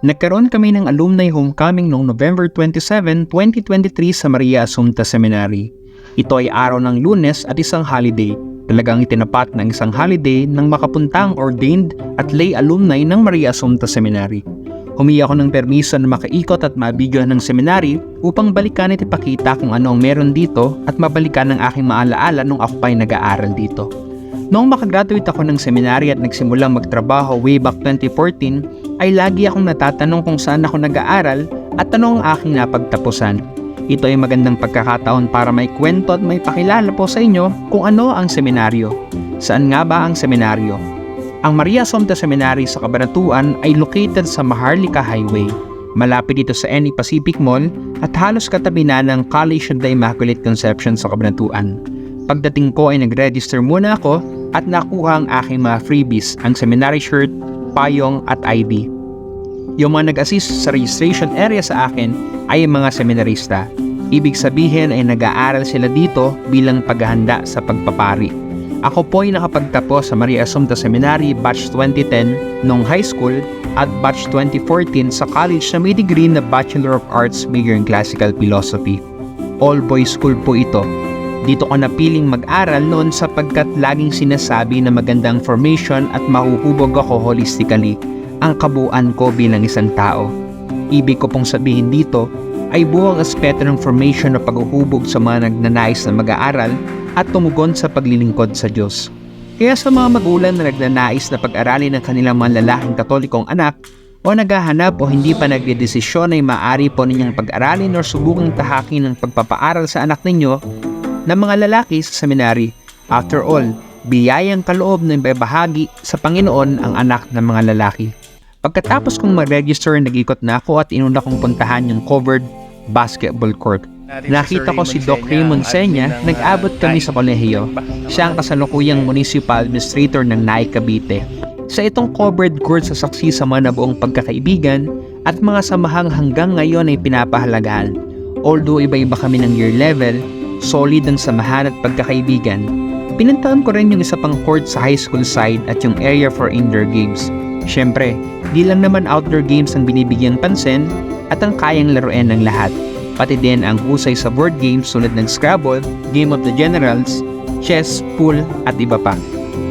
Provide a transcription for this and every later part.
Nagkaroon kami ng alumni homecoming noong November 27, 2023 sa Maria Assumpta Seminary. Ito ay araw ng lunes at isang holiday. Talagang itinapat ng isang holiday ng makapuntang ordained at lay alumni ng Maria Assumpta Seminary. Humiya ako ng permiso na makaikot at mabidyo ng seminary upang balikan at ipakita kung ano ang meron dito at mabalikan ang aking maalaala nung ako pa'y nag-aaral dito. Noong makagraduate ako ng seminary at nagsimulang magtrabaho way back 2014, ay lagi akong natatanong kung saan ako nag-aaral at ano ang aking napagtapusan. Ito ay magandang pagkakataon para may kwento at may pakilala po sa inyo kung ano ang seminaryo. Saan nga ba ang seminaryo? Ang Maria Somta Seminary sa Cabanatuan ay located sa Maharlika Highway. Malapit dito sa NE Pacific Mall at halos katabi na ng College of the Immaculate Conception sa Cabanatuan. Pagdating ko ay nag-register muna ako at nakuha ang aking mga freebies, ang seminary shirt, payong at ID. Yung mga nag-assist sa registration area sa akin ay mga seminarista. Ibig sabihin ay nag-aaral sila dito bilang paghahanda sa pagpapari. Ako po ay nakapagtapos sa Maria Assumpta Seminary Batch 2010 nung high school at Batch 2014 sa college na may degree na Bachelor of Arts major in Classical Philosophy. All boys school po ito. Dito ko napiling mag-aral noon sapagkat laging sinasabi na magandang formation at mahuhubog ako holistically ang kabuuan ko bilang isang tao. Ibig ko pong sabihin dito ay buong aspeto ng formation na paghuhubog sa mga nagnanais na mag-aaral at tumugon sa paglilingkod sa Diyos. Kaya sa mga magulang na nagnanais na pag-aralin ng kanilang mga lalaking katolikong anak o naghahanap o hindi pa nagdedesisyon ay maaari po ninyong pag-aralin o subukang tahakin ng pagpapaaral sa anak ninyo ng mga lalaki sa seminary. After all, biyayang kaloob na ibabahagi sa Panginoon ang anak ng mga lalaki. Pagkatapos kong mag-register, nag-ikot na ako at inuna kong puntahan yung covered basketball court. Nakita ko si Doc Raymond Senya, nag-abot kami sa kolehiyo. Siya ang kasalukuyang municipal administrator ng NAI Cavite. Sa itong covered court sa saksi sa mga nabuong pagkakaibigan at mga samahang hanggang ngayon ay pinapahalagahan. Although iba-iba kami ng year level, solid ang samahan at pagkakaibigan. Pinuntahan ko rin yung isa pang court sa high school side at yung area for indoor games. Siyempre, di lang naman outdoor games ang binibigyang pansin at ang kayang laruin ng lahat. Pati din ang husay sa board games tulad ng Scrabble, Game of the Generals, chess, pool at iba pa.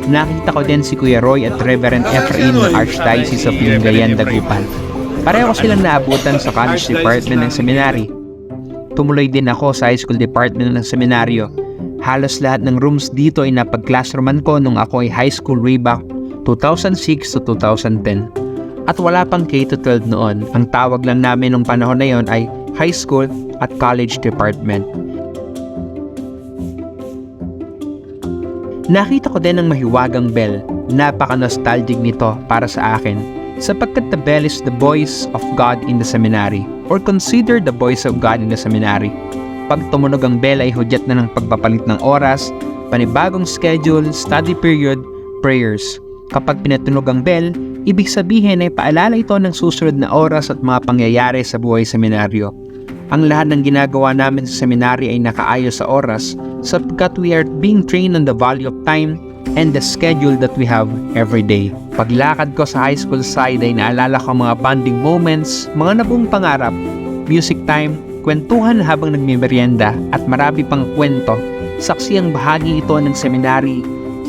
Nakita ko din si Kuya Roy at Reverend Ephraim ng Archdiocese of Lingayen, Dagupan. Pareho silang naabutan sa college department ng seminary. Tumuloy din ako sa high school department ng seminaryo. Halos lahat ng rooms dito ay napag-classrooman ko nung ako ay high school way back 2006 to 2010. At wala pang K-12 noon. Ang tawag lang namin nung panahon na yon ay high school at college department. Nakita ko din ang mahiwagang bell. Napaka-nostalgic nito para sa akin sapagkat the bell is the voice of God in the seminary or consider the voice of God in the seminary. Pag tumunog ang bell ay hudyat na ng pagpapalit ng oras, panibagong schedule, study period, prayers. Kapag pinatunog ang bell, ibig sabihin ay paalala ito ng susunod na oras at mga pangyayari sa buhay seminaryo. Ang lahat ng ginagawa namin sa seminary ay nakaayos sa oras sapagkat we are being trained on the value of time and the schedule that we have every day. Paglakad ko sa high school side ay naalala ko mga bonding moments, mga nabuong pangarap, music time, kwentuhan habang nagmimerienda at marami pang kwento. Saksi ang bahagi ito ng seminary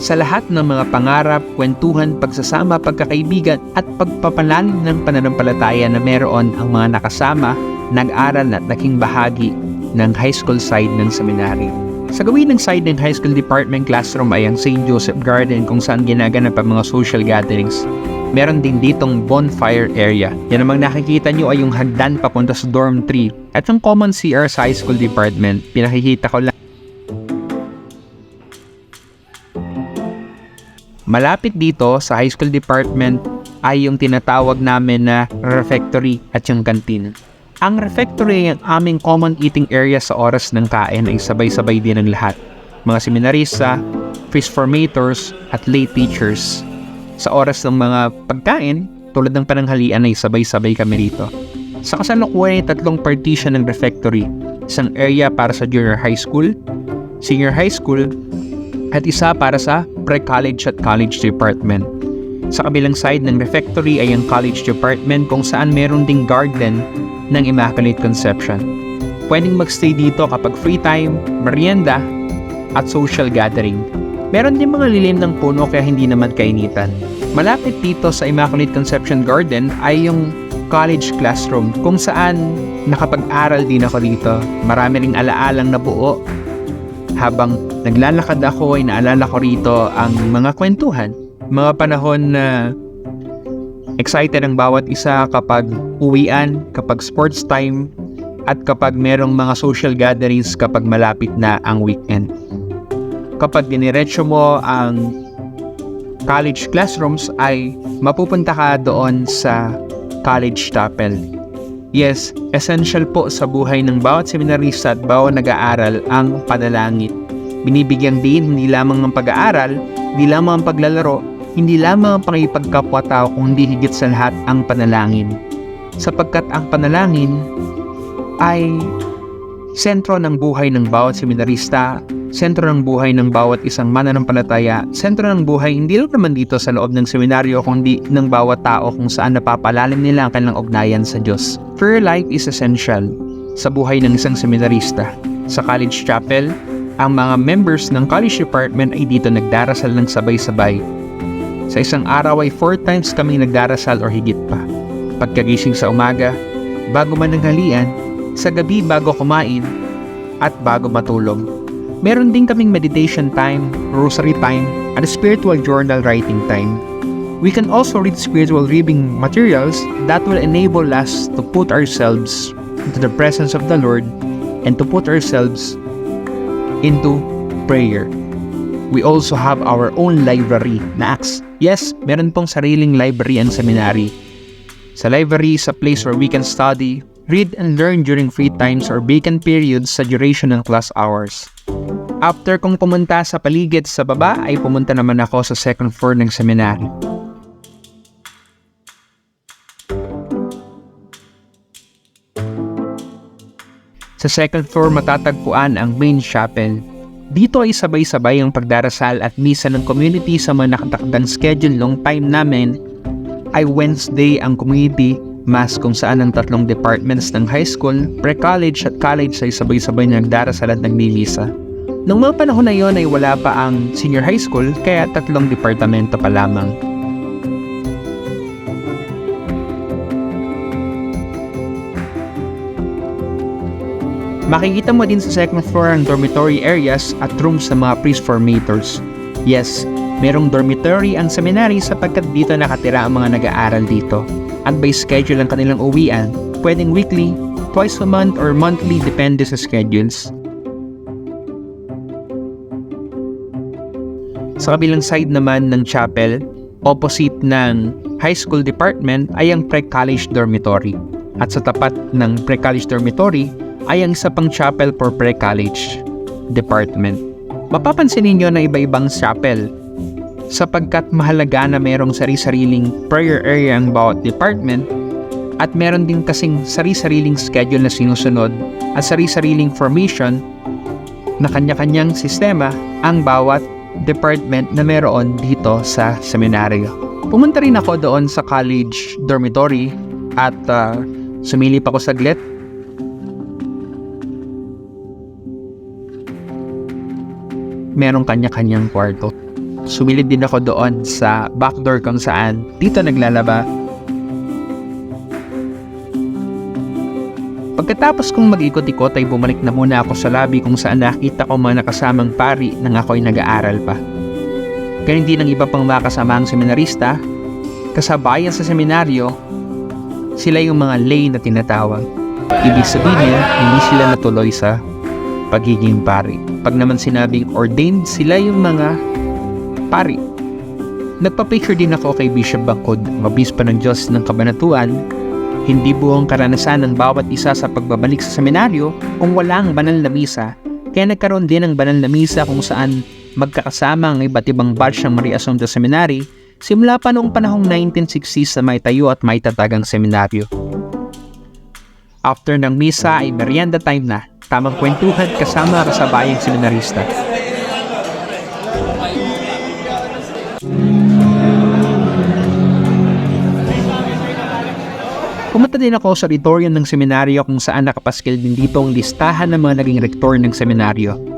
sa lahat ng mga pangarap, kwentuhan, pagsasama, pagkakaibigan at pagpapalalim ng pananampalataya na meron ang mga nakasama, nag-aral at naging bahagi ng high school side ng seminary. Sa gawin ng side ng high school department classroom ay ang St. Joseph Garden kung saan ginaganap ang mga social gatherings. Meron din ditong bonfire area. Yan namang nakikita nyo ay yung hagdan papunta sa dorm 3. At yung common CR sa high school department, pinakikita ko lang Malapit dito sa high school department ay yung tinatawag namin na refectory at yung canteen. Ang refectory ang aming common eating area sa oras ng kain ay sabay-sabay din ang lahat. Mga seminarista, fish formators, at lay teachers. Sa oras ng mga pagkain, tulad ng pananghalian ay sabay-sabay kami rito. Sa kasalukuyan ay tatlong partition ng refectory. Isang area para sa junior high school, senior high school, at isa para sa pre-college at college department. Sa kabilang side ng refectory ay ang college department kung saan meron ding garden ng Immaculate Conception. Pwedeng magstay dito kapag free time, merienda, at social gathering. Meron din mga lilim ng puno kaya hindi naman kainitan. Malapit dito sa Immaculate Conception Garden ay yung college classroom kung saan nakapag-aral din ako dito. Marami ring alaalang nabuo. Habang naglalakad ako ay naalala ko rito ang mga kwentuhan. Mga panahon na excited ang bawat isa kapag uwian, kapag sports time, at kapag merong mga social gatherings kapag malapit na ang weekend. Kapag diniretso mo ang college classrooms ay mapupunta ka doon sa college chapel. Yes, essential po sa buhay ng bawat seminarista at bawat nag-aaral ang panalangin. Binibigyang din hindi lamang ang pag-aaral, hindi lamang ang paglalaro, hindi lamang ang pangipagkapwa-tao kundi higit sa lahat ang panalangin. Sapagkat ang panalangin ay sentro ng buhay ng bawat seminarista, sentro ng buhay ng bawat isang mananampalataya, sentro ng buhay hindi lang naman dito sa loob ng seminaryo kundi ng bawat tao kung saan napapalalim nila ang kanilang ugnayan sa Diyos. Prayer life is essential sa buhay ng isang seminarista. Sa college chapel, ang mga members ng college department ay dito nagdarasal ng sabay-sabay. Sa isang araw ay four times kami nagdarasal or higit pa. Pagkagising sa umaga, bago mananghalian, sa gabi bago kumain, at bago matulog. Meron din kaming meditation time, rosary time, at spiritual journal writing time. We can also read spiritual reading materials that will enable us to put ourselves into the presence of the Lord and to put ourselves into prayer. We also have our own library na Acts. Yes, meron pong sariling library ang seminary. Sa library is a place where we can study, read and learn during free times or vacant periods sa duration ng class hours. After kong pumunta sa paligid sa baba ay pumunta naman ako sa second floor ng seminary. Sa second floor matatagpuan ang main chapel. Dito ay sabay-sabay ang pagdarasal at misa ng community sa mga nakatakdang schedule long time namin ay Wednesday ang community mass kung saan ang tatlong departments ng high school, pre-college at college ay sabay-sabay na nagdarasal at nagmimisa. Nung mga panahon na yon ay wala pa ang senior high school kaya tatlong departamento pa lamang. Makikita mo din sa second floor ang dormitory areas at rooms sa mga priest formators. Yes, merong dormitory ang seminary sapagkat dito nakatira ang mga nag-aaral dito. At by schedule ang kanilang uwian, pwedeng weekly, twice a month or monthly depende sa schedules. Sa kabilang side naman ng chapel, opposite ng high school department ay ang pre-college dormitory. At sa tapat ng pre-college dormitory ay ang isa pang chapel for pre-college department. Mapapansin ninyo na iba-ibang chapel sapagkat mahalaga na merong sari-sariling prayer area ang bawat department at meron din kasing sari-sariling schedule na sinusunod at sari-sariling formation na kanya-kanyang sistema ang bawat department na meron dito sa seminaryo. Pumunta rin ako doon sa college dormitory at uh, sumilip ako saglit merong kanya-kanyang kwarto. Sumilid din ako doon sa backdoor kung saan dito naglalaba. Pagkatapos kong mag-ikot-ikot ay bumalik na muna ako sa lobby kung saan nakita ko mga nakasamang pari nang ako'y nag-aaral pa. Ganun din ang iba pang mga kasamang seminarista, kasabayan sa seminaryo, sila yung mga lay na tinatawag. Ibig sabihin, hindi sila natuloy sa pagiging pari. Pag naman sinabing ordained, sila yung mga pari. Nagpa-picture din ako kay Bishop Bangkod, mabispa ng Diyos ng Kabanatuan. Hindi buong karanasan ng bawat isa sa pagbabalik sa seminaryo kung walang banal na misa. Kaya nagkaroon din ng banal na misa kung saan magkakasama ang iba't ibang batch ng Maria Assumpta Seminary simula pa noong panahong 1960s sa may tayo at may tatagang seminaryo. After ng misa ay merienda time na, tamang kwentuhan kasama kasabayang seminarista. Pumunta din ako sa auditorium ng seminaryo kung saan nakapaskil din dito ang listahan ng mga naging rektor ng seminaryo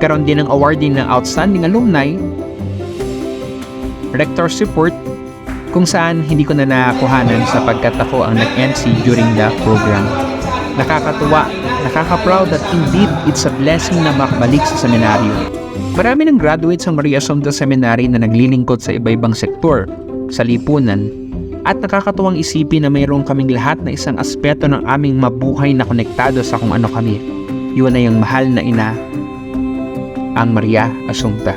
Nagkaroon din ng awarding ng Outstanding Alumni, Rector Support, kung saan hindi ko na nakakuhanan sapagkat ako ang nag-MC during the program. Nakakatuwa, nakaka-proud that indeed it's a blessing na makabalik sa seminaryo. Marami ng graduates ng Maria Assumpta Seminary na naglilingkod sa iba-ibang sektor, sa lipunan, at nakakatuwang isipin na mayroon kaming lahat na isang aspeto ng aming mabuhay na konektado sa kung ano kami. Yun ay ang mahal na ina, ang Maria Assumpta.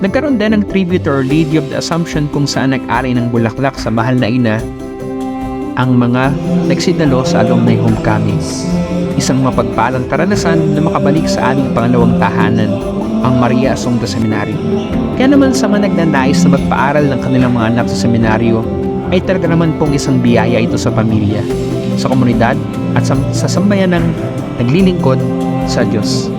Nagkaroon din ng tribute or Lady of the Assumption kung saan nag-ari ng bulaklak sa mahal na ina ang mga nagsidalo sa alumni homecoming. Isang mapagpalang karanasan na makabalik sa aming pangalawang tahanan, ang Maria Assumpta Seminary. Kaya naman sa mga nagnanais na magpaaral ng kanilang mga anak sa seminaryo, ay talaga naman pong isang biyaya ito sa pamilya, sa komunidad at sa, sa sambayan ng naglilingkod sa Diyos.